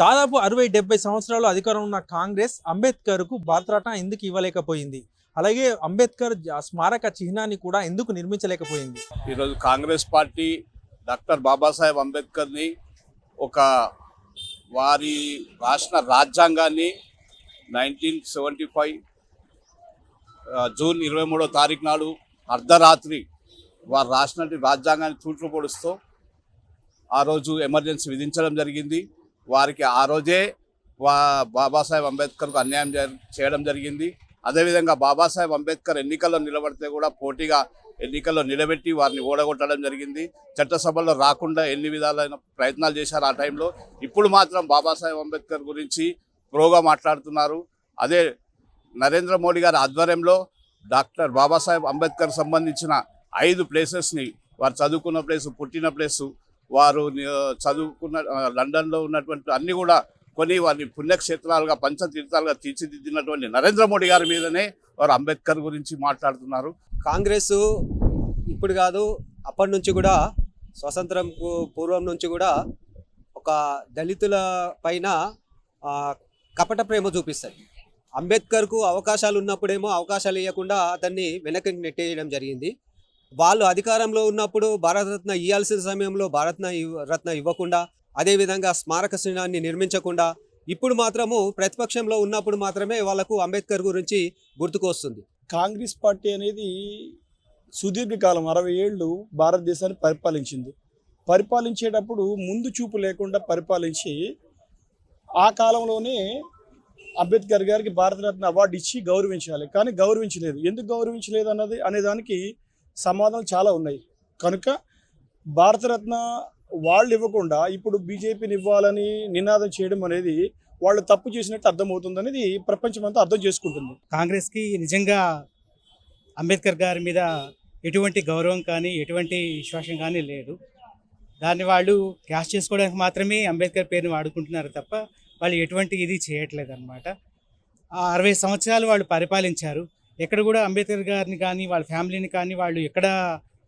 దాదాపు అరవై డెబ్బై సంవత్సరాలు అధికారం ఉన్న కాంగ్రెస్ అంబేద్కర్కు బాత్రాటా ఎందుకు ఇవ్వలేకపోయింది? అలాగే అంబేద్కర్ స్మారక చిహ్నాన్ని కూడా ఎందుకు నిర్మించలేకపోయింది? ఈరోజు కాంగ్రెస్ పార్టీ డాక్టర్ బాబాసాహెబ్ అంబేద్కర్ని ఒక వారి రాష్ట్ర రాజ్యాంగాన్ని నైన్టీన్ సెవెంటీ ఫైవ్ జూన్ ఇరవై మూడో తారీఖు నాడు అర్ధరాత్రి వారు రాసినటువంటి రాజ్యాంగాన్ని తూట్లు పొడుస్తూ ఆ రోజు ఎమర్జెన్సీ విధించడం జరిగింది. వారికి ఆ రోజే వా బాబాసాహెబ్ అంబేద్కర్కు అన్యాయం జరి- చేయడం జరిగింది. అదేవిధంగా బాబాసాహెబ్ అంబేద్కర్ ఎన్నికల్లో నిలబడితే కూడా పోటీగా ఎన్నికల్లో నిలబెట్టి వారిని ఓడగొట్టడం జరిగింది. చట్టసభలో రాకుండా ఎన్ని విధాలైన ప్రయత్నాలు చేశారు ఆ టైంలో. ఇప్పుడు మాత్రం బాబాసాహెబ్ అంబేద్కర్ గురించి ప్రోగా మాట్లాడుతున్నారు. అదే నరేంద్ర మోడీ గారి ఆధ్వర్యంలో డాక్టర్ బాబాసాహెబ్ అంబేద్కర్ సంబంధించిన ఐదు ప్లేసెస్ని వారు చదువుకున్న ప్లేసు పుట్టిన ప్లేసు వారు చదువుకున్న లండన్లో ఉన్నటువంటి అన్నీ కూడా కొన్ని వారిని పుణ్యక్షేత్రాలుగా పంచతీర్థాలుగా తీర్చిదిద్దినటువంటి నరేంద్ర మోడీ గారి మీదనే వారు అంబేద్కర్ గురించి మాట్లాడుతున్నారు. కాంగ్రెస్ ఇప్పుడు కాదు అప్పటి నుంచి కూడా స్వతంత్రం పూర్వం నుంచి కూడా ఒక దళితుల పైన కపట ప్రేమ చూపిస్తుంది. అంబేద్కర్కు అవకాశాలు ఉన్నప్పుడేమో అవకాశాలు ఇవ్వకుండా అతన్ని వెనక్కి నెట్టేయడం జరిగింది. వాళ్ళు అధికారంలో ఉన్నప్పుడు భారతరత్న ఇవ్వాల్సిన సమయంలో భారత్న రత్న ఇవ్వకుండా అదేవిధంగా స్మారక చిహ్నాన్ని నిర్మించకుండా ఇప్పుడు మాత్రము ప్రతిపక్షంలో ఉన్నప్పుడు మాత్రమే వాళ్ళకు అంబేద్కర్ గురించి గుర్తుకొస్తుంది. కాంగ్రెస్ పార్టీ అనేది సుదీర్ఘకాలం అరవై ఏళ్ళు భారతదేశాన్ని పరిపాలించింది. పరిపాలించేటప్పుడు ముందు చూపు లేకుండా పరిపాలించి ఆ కాలంలోనే అంబేద్కర్ గారికి భారతరత్న అవార్డు ఇచ్చి గౌరవించాలి. కానీ గౌరవించలేదు. ఎందుకు గౌరవించలేదు అన్నది అనేదానికి దానికి సమాధానం చాలా ఉన్నాయి. కనుక భారతరత్న వాళ్ళు ఇవ్వకుండా ఇప్పుడు బీజేపీని ఇవ్వాలని నినాదం చేయడం అనేది వాళ్ళు తప్పు చేసినట్టు అర్థమవుతుంది అనేది ప్రపంచమంతా అర్థం చేసుకుంటుంది. కాంగ్రెస్కి నిజంగా అంబేద్కర్ గారి మీద ఎటువంటి గౌరవం కానీ ఎటువంటి విశ్వాసం కానీ లేదు. దాన్ని వాళ్ళు క్యాష్ చేసుకోవడానికి మాత్రమే అంబేద్కర్ పేరుని వాడుకుంటున్నారు తప్ప వాళ్ళు ఎటువంటి ఇది చేయట్లేదు అనమాట ఆ అరవై సంవత్సరాలు వాళ్ళు పరిపాలించారు. ఎక్కడ కూడా అంబేద్కర్ గారిని కానీ వాళ్ళ ఫ్యామిలీని కానీ వాళ్ళు ఎక్కడ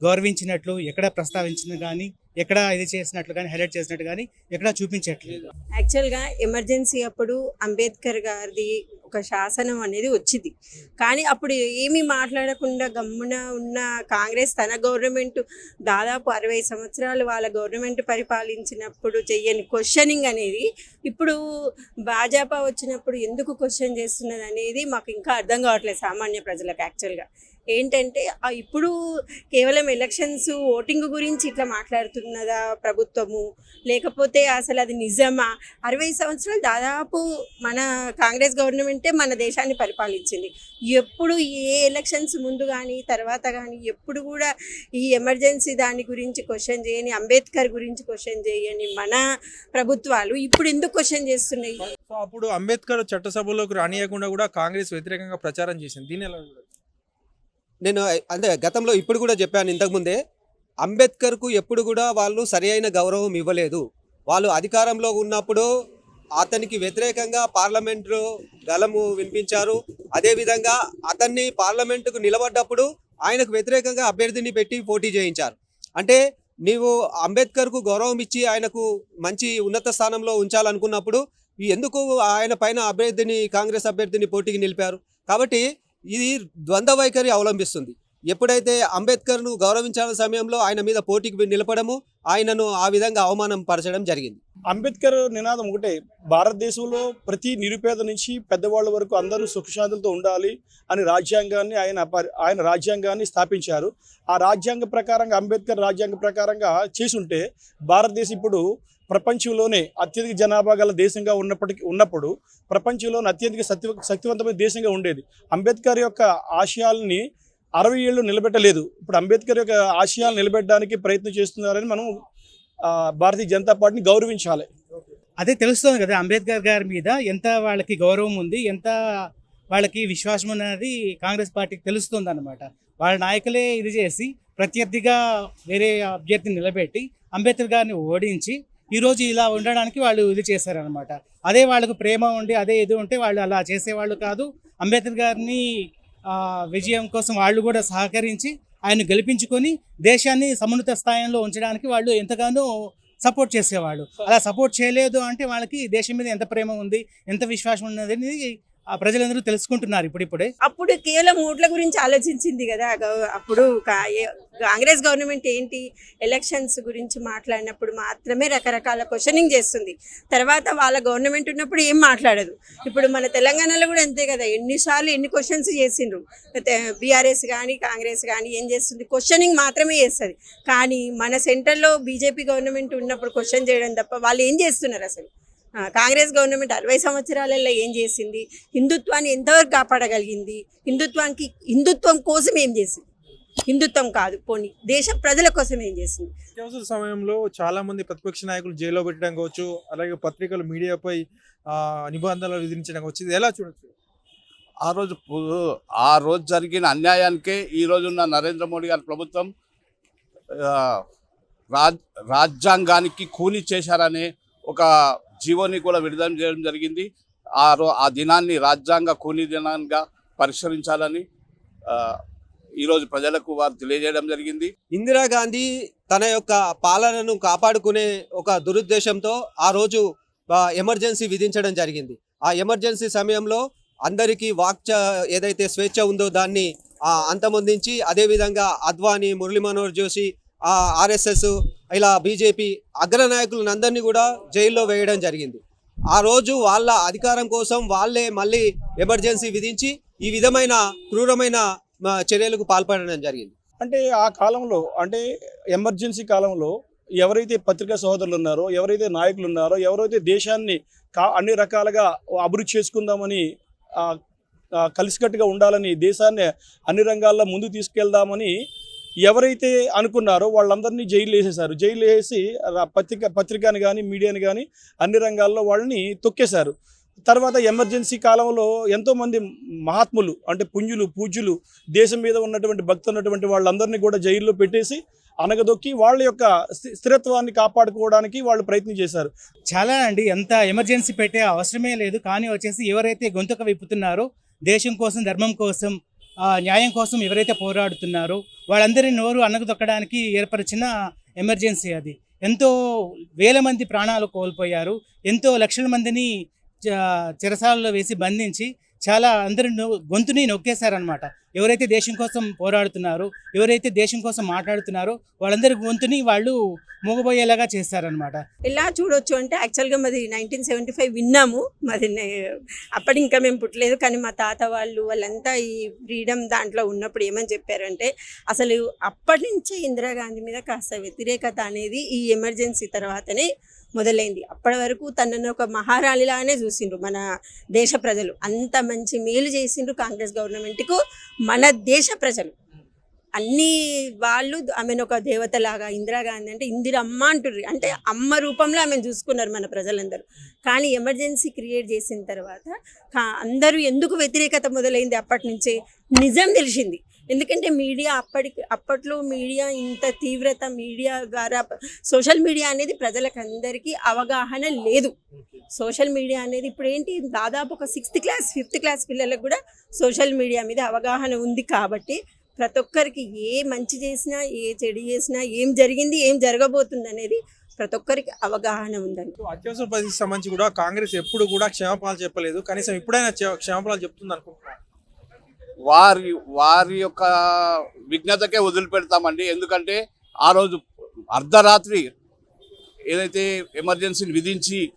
గౌరవించినట్లు ఎక్కడ ప్రస్తావించిన కానీ ఎక్కడ ఇది చేసినట్లు కానీ హైలైట్ చేసినట్టు కానీ ఎక్కడ చూపించట్లేదు. యాక్చువల్గా ఎమర్జెన్సీ అప్పుడు అంబేద్కర్ గారిది ఒక శాసనం అనేది వచ్చింది. కానీ అప్పుడు ఏమీ మాట్లాడకుండా గమ్మున ఉన్న కాంగ్రెస్ తన గవర్నమెంట్ దాదాపు అరవై సంవత్సరాలు వాళ్ళ గవర్నమెంట్ పరిపాలించినప్పుడు చెయ్యని క్వశ్చనింగ్ అనేది ఇప్పుడు భాజపా వచ్చినప్పుడు ఎందుకు క్వశ్చన్ చేస్తున్నది అనేది మాకు ఇంకా అర్థం కావట్లేదు సామాన్య ప్రజలకు యాక్చువల్గా ఏంటంటే ఇప్పుడు కేవలం ఎలక్షన్స్ ఓటింగ్ గురించి ఇట్లా మాట్లాడుతున్నదా ప్రభుత్వము? లేకపోతే అసలు అది నిజమా? అరవై సంవత్సరాలు దాదాపు మన కాంగ్రెస్ గవర్నమెంటే మన దేశాన్ని పరిపాలించింది. ఎప్పుడు ఏ ఎలక్షన్స్ ముందు కానీ తర్వాత కానీ ఎప్పుడు కూడా ఈ ఎమర్జెన్సీ దాని గురించి క్వశ్చన్ చేయని అంబేద్కర్ గురించి క్వశ్చన్ చేయని మన ప్రభుత్వాలు ఇప్పుడు ఎందుకు క్వశ్చన్ చేస్తున్నాయి? సో అప్పుడు అంబేద్కర్ చట్టసభలోకి రానియకుండా కూడా కాంగ్రెస్ వ్యతిరేకంగా ప్రచారం చేసింది. దీని ఎలా నేను అంటే గతంలో ఇప్పుడు కూడా చెప్పాను ఇంతకుముందే అంబేద్కర్కు ఎప్పుడు కూడా వాళ్ళు సరి అయిన గౌరవం ఇవ్వలేదు. వాళ్ళు అధికారంలో ఉన్నప్పుడు అతనికి వ్యతిరేకంగా పార్లమెంటులో గలము వినిపించారు. అదేవిధంగా అతన్ని పార్లమెంటుకు నిలబడ్డప్పుడు ఆయనకు వ్యతిరేకంగా అభ్యర్థిని పెట్టి పోటీ చేయించారు. అంటే నీవు అంబేద్కర్కు గౌరవం ఇచ్చి ఆయనకు మంచి ఉన్నత స్థానంలో ఉంచాలనుకున్నప్పుడు ఎందుకు ఆయన పైన అభ్యర్థిని కాంగ్రెస్ అభ్యర్థిని పోటీకి నిలిపారు? కాబట్టి ఇది ద్వంద్వ వైఖరి అవలంబిస్తుంది. ఎప్పుడైతే అంబేద్కర్ను గౌరవించాల సమయంలో ఆయన మీద పోటీకి నిలపడము ఆయనను ఆ విధంగా అవమానం పరచడం జరిగింది. అంబేద్కర్ నినాదం ఒకటే భారతదేశంలో ప్రతి నిరుపేద నుంచి పెద్దవాళ్ళ వరకు అందరూ సుఖశాంతులతో ఉండాలి అని రాజ్యాంగాన్ని ఆయన పరి- ఆయన రాజ్యాంగాన్ని స్థాపించారు. ఆ రాజ్యాంగ ప్రకారంగా అంబేద్కర్ రాజ్యాంగ ప్రకారంగా చేసుంటే భారతదేశం ఇప్పుడు ప్రపంచంలోనే అత్యధిక జనాభా గల దేశంగా ఉన్నప్పటికీ ఉన్నప్పుడు ప్రపంచంలోనే అత్యధిక శక్తి శక్తివంతమైన దేశంగా ఉండేది. అంబేద్కర్ యొక్క ఆశయాల్ని అరవై ఏళ్ళు నిలబెట్టలేదు. ఇప్పుడు అంబేద్కర్ యొక్క ఆశయాలు నిలబెట్టడానికి ప్రయత్నం చేస్తున్నారని మనం భారతీయ జనతా పార్టీని గౌరవించాలి. అదే తెలుస్తుంది కదా అంబేద్కర్ గారి మీద ఎంత వాళ్ళకి గౌరవం ఉంది ఎంత వాళ్ళకి విశ్వాసం అనేది కాంగ్రెస్ పార్టీకి తెలుస్తుంది అనమాట వాళ్ళ నాయకులే ఇది చేసి ప్రత్యర్థిగా వేరే అభ్యర్థిని నిలబెట్టి అంబేద్కర్ గారిని ఓడించి ఈరోజు ఇలా ఉండడానికి వాళ్ళు ఇది చేశారనమాట అదే వాళ్ళకు ప్రేమ ఉండి అదే ఇది ఉంటే వాళ్ళు అలా చేసేవాళ్ళు కాదు. అంబేద్కర్ గారిని విజయం కోసం వాళ్ళు కూడా సహకరించి ఆయన గెలిపించుకొని దేశాన్ని సమున్నత స్థాయిలో ఉంచడానికి వాళ్ళు ఎంతగానో సపోర్ట్ చేసేవాళ్ళు. అలా సపోర్ట్ చేయలేదు అంటే వాళ్ళకి దేశం మీద ఎంత ప్రేమ ఉంది ఎంత విశ్వాసం ఉన్నది అనేది ఆ ప్రజలందరూ తెలుసుకుంటున్నారు ఇప్పుడిప్పుడే. అప్పుడు కేవలం ఓట్ల గురించి ఆలోచించింది కదా అప్పుడు కాంగ్రెస్ గవర్నమెంట్ ఏంటి? ఎలక్షన్స్ గురించి మాట్లాడినప్పుడు మాత్రమే రకరకాల క్వశ్చనింగ్ చేస్తుంది. తర్వాత వాళ్ళ గవర్నమెంట్ ఉన్నప్పుడు ఏం మాట్లాడదు. ఇప్పుడు మన తెలంగాణలో కూడా అంతే కదా ఎన్నిసార్లు ఎన్ని క్వశ్చన్స్ చేసిండ్రు? బీఆర్ఎస్ కానీ కాంగ్రెస్ కానీ ఏం చేస్తుంది? క్వశ్చనింగ్ మాత్రమే చేస్తుంది. కానీ మన సెంటర్లో బీజేపీ గవర్నమెంట్ ఉన్నప్పుడు క్వశ్చన్ చేయడం తప్ప వాళ్ళు ఏం చేస్తున్నారు అసలు? కాంగ్రెస్ గవర్నమెంట్ అరవై సంవత్సరాలలో ఏం చేసింది? హిందుత్వాన్ని ఎంతవరకు కాపాడగలిగింది? హిందుత్వానికి హిందుత్వం కోసం ఏం చేసింది? హిందుత్వం కాదు పోనీ దేశ ప్రజల కోసం ఏం చేసింది? అత్యవసర సమయంలో చాలా మంది ప్రతిపక్ష నాయకులు జైల్లో పెట్టడం కావచ్చు అలాగే పత్రికలు మీడియాపై ఆ, నిబంధనలు విధించడం కావచ్చు ఇది ఎలా చూడొచ్చు? ఆ రోజు ఆ రోజు జరిగిన అన్యాయానికే ఈ రోజున్న నరేంద్ర మోడీ గారి ప్రభుత్వం ఆ, రాజ్ రాజ్యాంగానికి కూలి చేశారనే ఒక జీవోని కూడా విడుదల చేయడం జరిగింది. ఆ రో ఆ దినాన్ని రాజ్యాంగ కూలీ దినంగా పరిష్కరించాలని ఈరోజు ప్రజలకు వారు తెలియజేయడం జరిగింది. ఇందిరాగాంధీ తన యొక్క పాలనను కాపాడుకునే ఒక దురుద్దేశంతో ఆ రోజు ఎమర్జెన్సీ విధించడం జరిగింది. ఆ ఎమర్జెన్సీ సమయంలో అందరికీ వాక్చ ఏదైతే స్వేచ్ఛ ఉందో దాన్ని ఆ, అంతమొందించి అదేవిధంగా అద్వానీ మురళీ మనోహర్ జోషి ఆర్ఎస్ఎస్ ఇలా బీజేపీ అగ్రనాయకులను అందరినీ కూడా జైల్లో వేయడం జరిగింది. ఆ రోజు వాళ్ళ అధికారం కోసం వాళ్ళే మళ్ళీ ఎమర్జెన్సీ విధించి ఈ విధమైన క్రూరమైన చర్యలకు పాల్పడడం జరిగింది. అంటే ఆ కాలంలో అంటే ఎమర్జెన్సీ కాలంలో ఎవరైతే పత్రికా సహోదరులు ఉన్నారో ఎవరైతే నాయకులు ఉన్నారో ఎవరైతే దేశాన్ని కా అన్ని రకాలుగా అభివృద్ధి చేసుకుందామని కలిసికట్టుగా ఉండాలని దేశాన్ని అన్ని రంగాల్లో ముందు తీసుకెళ్దామని ఎవరైతే అనుకున్నారో వాళ్ళందరినీ జైలు వేసేశారు. జైలు వేసి పత్రిక పత్రికని కానీ మీడియాని కానీ అన్ని రంగాల్లో వాళ్ళని తొక్కేశారు. తర్వాత ఎమర్జెన్సీ కాలంలో ఎంతోమంది మహాత్ములు అంటే పుంజులు పూజ్యులు దేశం మీద ఉన్నటువంటి భక్తులు ఉన్నటువంటి వాళ్ళందరినీ కూడా జైల్లో పెట్టేసి అనగదొక్కి వాళ్ళ యొక్క స్థి- స్థిరత్వాన్ని కాపాడుకోవడానికి వాళ్ళు ప్రయత్నం చేశారు. చాలా అండి ఎంత ఎమర్జెన్సీ పెట్టే అవసరమే లేదు. కానీ వచ్చేసి ఎవరైతే గొంతుక విప్పుతున్నారో దేశం కోసం ధర్మం కోసం న్యాయం కోసం ఎవరైతే పోరాడుతున్నారో వాళ్ళందరి నోరు అన్నగదొక్కడానికి ఏర్పరిచిన ఎమర్జెన్సీ అది. ఎంతో వేల మంది ప్రాణాలు కోల్పోయారు. ఎంతో లక్షల మందిని చ- చెరసాలలో వేసి బంధించి చాలా అందరి గొంతుని నొక్కేశారనమాట ఎవరైతే దేశం కోసం పోరాడుతున్నారో ఎవరైతే దేశం కోసం మాట్లాడుతున్నారో వాళ్ళందరి గొంతుని వాళ్ళు మూగబోయేలాగా చేస్తారనమాట ఎలా చూడొచ్చు అంటే యాక్చువల్గా మాది నైన్టీన్ సెవెంటీ ఫైవ్ విన్నాము. మాది అప్పటి ఇంకా మేము పుట్టలేదు. కానీ మా తాత వాళ్ళు వాళ్ళంతా ఈ ఫ్రీడమ్ దాంట్లో ఉన్నప్పుడు ఏమని చెప్పారంటే అసలు అప్పటి నుంచే ఇందిరాగాంధీ మీద కాస్త వ్యతిరేకత అనేది ఈ ఎమర్జెన్సీ తర్వాతనే మొదలైంది. అప్పటి వరకు తనను ఒక మహారాణిలానే చూసిండ్రు మన దేశ ప్రజలు. అంత మంచి మేలు చేసిండ్రు కాంగ్రెస్ గవర్నమెంట్కు మన దేశ ప్రజలు. అన్ని వాళ్ళు ఆమెను ఒక దేవతలాగా ఇందిరాగాంధీ అంటే ఇందిరమ్మ అంటుర్రు. అంటే అమ్మ రూపంలో ఆమెను చూసుకున్నారు మన ప్రజలందరూ. కానీ ఎమర్జెన్సీ క్రియేట్ చేసిన తర్వాత అందరూ ఎందుకు వ్యతిరేకత మొదలైంది అప్పటి నుంచే నిజం తెలిసింది. ఎందుకంటే మీడియా అప్పటికి అప్పట్లో మీడియా ఇంత తీవ్రత మీడియా ద్వారా సోషల్ మీడియా అనేది ప్రజలకు అందరికీ అవగాహన లేదు. సోషల్ మీడియా అనేది ఇప్పుడు ఏంటి దాదాపు ఒక సిక్స్త్ క్లాస్ ఫిఫ్త్ క్లాస్ పిల్లలకు కూడా సోషల్ మీడియా మీద అవగాహన ఉంది కాబట్టి ప్రతి ఒక్కరికి ఏ మంచి చేసినా ఏ చెడు చేసినా ఏం జరిగింది ఏం జరగబోతుంది అనేది ప్రతి ఒక్కరికి అవగాహన ఉందండి. అత్యవసర పరిస్థితి సంబంధించి కూడా కాంగ్రెస్ ఎప్పుడు కూడా క్షమాపణలు చెప్పలేదు. కనీసం ఇప్పుడైనా క్ష- క్షమాపణలు చెప్తుంది అనుకుంటున్నాను వారి వారి యొక్క విఘ్నతకే వదిలిపెడతామండి. ఎందుకంటే ఆ రోజు అర్ధరాత్రి ఏదైతే ఎమర్జెన్సీని విధించి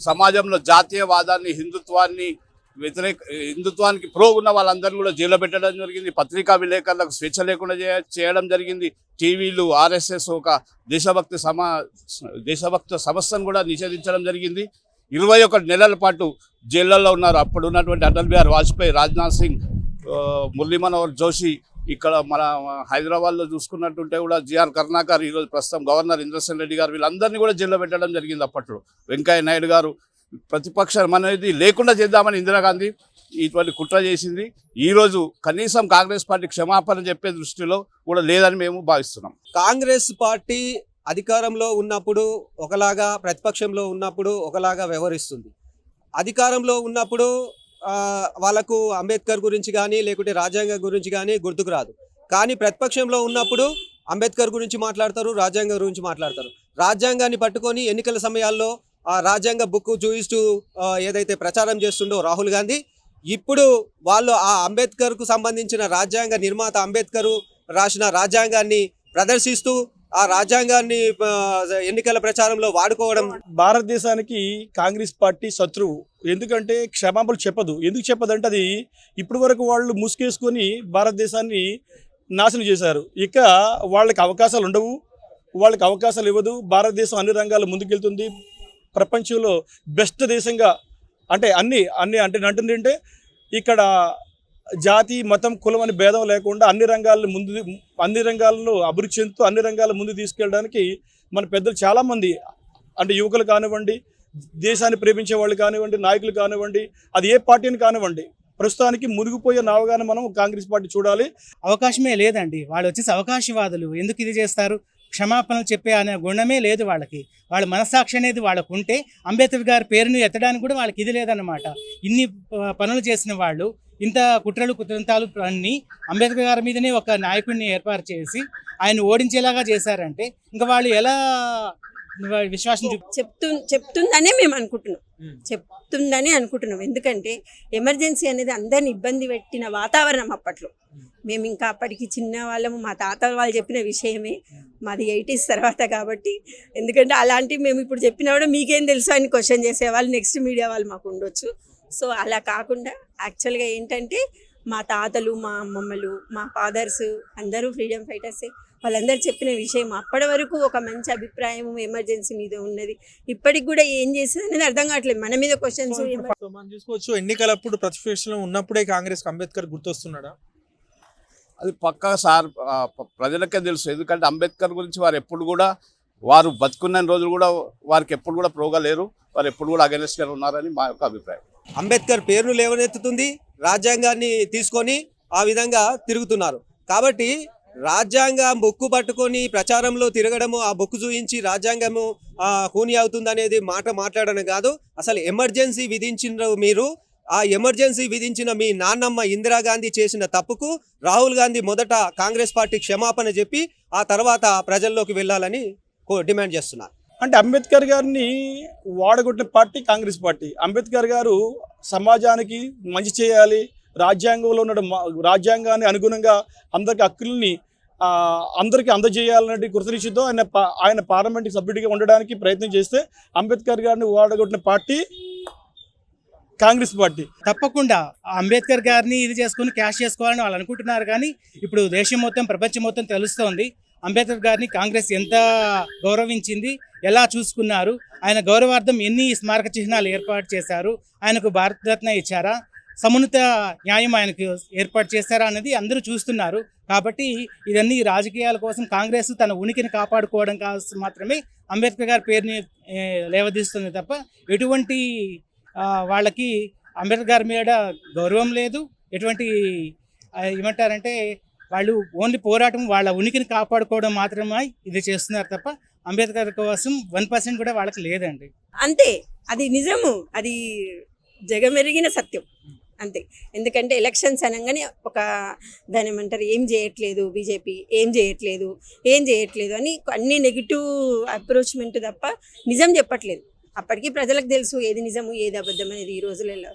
సమాజంలో జాతీయవాదాన్ని హిందుత్వాన్ని వ్యతిరేక హిందుత్వానికి ప్రో ఉన్న వాళ్ళందరినీ కూడా జైల్లో పెట్టడం జరిగింది. పత్రికా విలేకరులకు స్వేచ్ఛ లేకుండా చేయ- చేయడం జరిగింది. టీవీలు ఆర్ఎస్ఎస్ ఒక దేశభక్తి సమా దేశభక్త సమస్యను కూడా నిషేధించడం జరిగింది. ఇరవై ఒకటి నెలల పాటు జైళ్ళలో ఉన్నారు. అప్పుడు ఉన్నటువంటి అటల్ బిహారీ వాజ్పేయి రాజ్నాథ్ సింగ్ మురళీ మనోహర్ జోషి ఇక్కడ మన హైదరాబాద్లో చూసుకున్నట్టుంటే కూడా జిఆర్ కరుణాకర్ ఈరోజు ప్రస్తుతం గవర్నర్ ఇంద్రసేన్ రెడ్డి గారు వీళ్ళందరినీ కూడా జైల్లో పెట్టడం జరిగింది అప్పట్లో. వెంకయ్య నాయుడు గారు ప్రతిపక్షం అనేది లేకుండా చేద్దామని ఇందిరాగాంధీ ఇటువంటి కుట్ర చేసింది. ఈరోజు కనీసం కాంగ్రెస్ పార్టీ క్షమాపణ చెప్పే దృష్టిలో కూడా లేదని మేము భావిస్తున్నాం. కాంగ్రెస్ పార్టీ అధికారంలో ఉన్నప్పుడు ఒకలాగా ప్రతిపక్షంలో ఉన్నప్పుడు ఒకలాగా వ్యవహరిస్తుంది. అధికారంలో ఉన్నప్పుడు వాళ్ళకు అంబేద్కర్ గురించి కానీ లేకుంటే రాజ్యాంగం గురించి కానీ గుర్తుకు రాదు. కానీ ప్రతిపక్షంలో ఉన్నప్పుడు అంబేద్కర్ గురించి మాట్లాడతారు రాజ్యాంగం గురించి మాట్లాడతారు. రాజ్యాంగాన్ని పట్టుకొని ఎన్నికల సమయాల్లో ఆ రాజ్యాంగ బుక్ చూయిస్తూ ఏదైతే ప్రచారం చేస్తుండో రాహుల్ గాంధీ ఇప్పుడు వాళ్ళు ఆ అంబేద్కర్కు సంబంధించిన రాజ్యాంగ నిర్మాత అంబేద్కర్ రాసిన రాజ్యాంగాన్ని ప్రదర్శిస్తూ ఆ రాజ్యాంగాన్ని ఎన్నికల ప్రచారంలో వాడుకోవడం. భారతదేశానికి కాంగ్రెస్ పార్టీ శత్రువు. ఎందుకంటే క్షమాపణలు చెప్పదు. ఎందుకు చెప్పదంటే అది ఇప్పటి వరకు వాళ్ళు ముసుకేసుకొని భారతదేశాన్ని నాశనం చేశారు. ఇక వాళ్ళకి అవకాశాలు ఉండవు. వాళ్ళకి అవకాశాలు ఇవ్వదు. భారతదేశం అన్ని రంగాల్లో ముందుకెళ్తుంది. ప్రపంచంలో బెస్ట్ దేశంగా అంటే అన్ని అన్ని అంటే అంటుందంటే ఇక్కడ జాతి మతం కులం అని భేదం లేకుండా అన్ని రంగాల్లో ముందు అన్ని రంగాల్లో అభివృద్ధి చెందుతూ అన్ని రంగాల ముందు తీసుకెళ్ళడానికి మన పెద్దలు చాలామంది అంటే యువకులు కానివ్వండి దేశాన్ని ప్రేమించే వాళ్ళు కానివ్వండి నాయకులు కానివ్వండి అది ఏ పార్టీని కానివ్వండి ప్రస్తుతానికి మునిగిపోయే నావగానే మనం కాంగ్రెస్ పార్టీ చూడాలి. అవకాశమే లేదండి. వాళ్ళు వచ్చేసి అవకాశవాదులు. ఎందుకు ఇది చేస్తారు? క్షమాపణలు చెప్పే అనే గుణమే లేదు వాళ్ళకి. వాళ్ళ మనస్సాక్షి అనేది వాళ్ళకు ఉంటే అంబేద్కర్ గారి పేరును ఎత్తడానికి కూడా వాళ్ళకి ఇది లేదన్నమాట. ఇన్ని పనులు చేసిన వాళ్ళు ఇంత కుట్రలు కుతంత్రాలు అన్ని అంబేద్కర్ గారి మీదనే ఒక నాయకుడిని ఏర్పాటు చేసి ఆయన ఓడించేలాగా చేశారంటే ఇంకా వాళ్ళు ఎలా విశ్వాసం చూపి చెప్తు చెప్తుందనే మేము అనుకుంటున్నాం. చెప్తుందని అనుకుంటున్నాం. ఎందుకంటే ఎమర్జెన్సీ అనేది అందరిని ఇబ్బంది పెట్టిన వాతావరణం అప్పట్లో. మేము ఇంకా అప్పటికి చిన్న వాళ్ళము మా తాత వాళ్ళు చెప్పిన విషయమే. మాది ఎయిటీస్ తర్వాత కాబట్టి ఎందుకంటే అలాంటివి మేము ఇప్పుడు చెప్పినా కూడా మీకేం తెలుసు అని క్వశ్చన్ చేసేవాళ్ళు. నెక్స్ట్ మీడియా వాళ్ళు మాకు ఉండొచ్చు. సో అలా కాకుండా యాక్చువల్గా ఏంటంటే మా తాతలు మా అమ్మమ్మలు మా ఫాదర్స్ అందరూ ఫ్రీడమ్ ఫైటర్సే. వాళ్ళందరూ చెప్పిన విషయం అప్పటి వరకు ఒక మంచి అభిప్రాయం ఎమర్జెన్సీ మీద ఉన్నది. ఇప్పటికి కూడా ఏం చేసింది అనేది అర్థం కావట్లేదు. మన మీద క్వశ్చన్స్ మనం చూసుకోవచ్చు ఎన్నికలప్పుడు ప్రతిపక్షంలో ఉన్నప్పుడే కాంగ్రెస్ అంబేద్కర్ గుర్తొస్తున్నాడా? అది పక్కా సార్ ప్రజలకే తెలుసు. ఎందుకంటే అంబేద్కర్ గురించి వారు ఎప్పుడు కూడా వారు బతుకున్న రోజులు కూడా వారికి ఎప్పుడు కూడా ప్రోగా లేరు. వారు ఎప్పుడు కూడా అగెనెస్ట్గా ఉన్నారని మా యొక్క అభిప్రాయం. అంబేద్కర్ పేరును లేవనెత్తుతుంది రాజ్యాంగాన్ని తీసుకొని ఆ విధంగా తిరుగుతున్నారు. కాబట్టి రాజ్యాంగ బొక్కు పట్టుకొని ప్రచారంలో తిరగడము ఆ బొక్కు చూయించి రాజ్యాంగము ఆ, కూని అవుతుంది అనేది మాట మాట్లాడడం కాదు. అసలు ఎమర్జెన్సీ విధించిన మీరు. ఆ ఎమర్జెన్సీ విధించిన మీ నాన్నమ్మ ఇందిరాగాంధీ చేసిన తప్పుకు రాహుల్ గాంధీ మొదట కాంగ్రెస్ పార్టీ క్షమాపణ చెప్పి ఆ తర్వాత ప్రజల్లోకి వెళ్ళాలని కో- డిమాండ్ చేస్తున్నారు. అంటే అంబేద్కర్ గారిని వాడగొట్టిన పార్టీ కాంగ్రెస్ పార్టీ. అంబేద్కర్ గారు సమాజానికి మంచి చేయాలి రాజ్యాంగంలో ఉన్న రాజ్యాంగాన్ని అనుగుణంగా అందరికి హక్కుల్ని అందరికీ అందజేయాలనే కృతనిశ్చితో. ఆయన ఆయన పార్లమెంట్ సభ్యుడిగా ఉండడానికి ప్రయత్నం చేస్తే అంబేద్కర్ గారిని వాడగొట్టిన పార్టీ కాంగ్రెస్ పార్టీ. తప్పకుండా ఆ అంబేద్కర్ గారిని ఇది చేసుకుని క్యాష్ చేసుకోవాలని వాళ్ళు అనుకుంటున్నారు కానీ ఇప్పుడు దేశం మొత్తం ప్రపంచం మొత్తం తెలుస్తోంది. అంబేద్కర్ గారిని కాంగ్రెస్ ఎంత గౌరవించింది ఎలా చూసుకున్నారు ఆయన గౌరవార్థం ఎన్ని స్మారక చిహ్నాలు ఏర్పాటు చేశారు ఆయనకు భారతరత్న ఇచ్చారా సమున్నత న్యాయం ఆయనకు ఏర్పాటు చేశారా అనేది అందరూ చూస్తున్నారు. కాబట్టి ఇదన్నీ రాజకీయాల కోసం కాంగ్రెస్ తన ఉనికిని కాపాడుకోవడం కోసం మాత్రమే అంబేద్కర్ గారి పేరుని లేవదీస్తుంది తప్ప ఎటువంటి వాళ్ళకి అంబేద్కర్ గారి మీద గౌరవం లేదు. ఎటువంటి ఏమంటారంటే వాళ్ళు ఓన్లీ పోరాటం వాళ్ళ ఉనికిని కాపాడుకోవడం మాత్రమే ఇది చేస్తున్నారు తప్ప అంబేద్కర్ కోసం వన్ పర్సెంట్ కూడా వాళ్ళకి లేదండి. అంతే. అది నిజము. అది జగమెరిగిన సత్యం. అంతే. ఎందుకంటే ఎలక్షన్స్ అనగానే ఒక దాని ఏమంటారు ఏం చేయట్లేదు బీజేపీ ఏం చేయట్లేదు ఏం చేయట్లేదు అని అన్ని నెగిటివ్ అప్రోచ్మెంట్ తప్ప నిజం చెప్పట్లేదు. అప్పటికి ప్రజలకు తెలుసు ఏది నిజము ఏది అబద్ధం అనేది ఈ రోజులలో.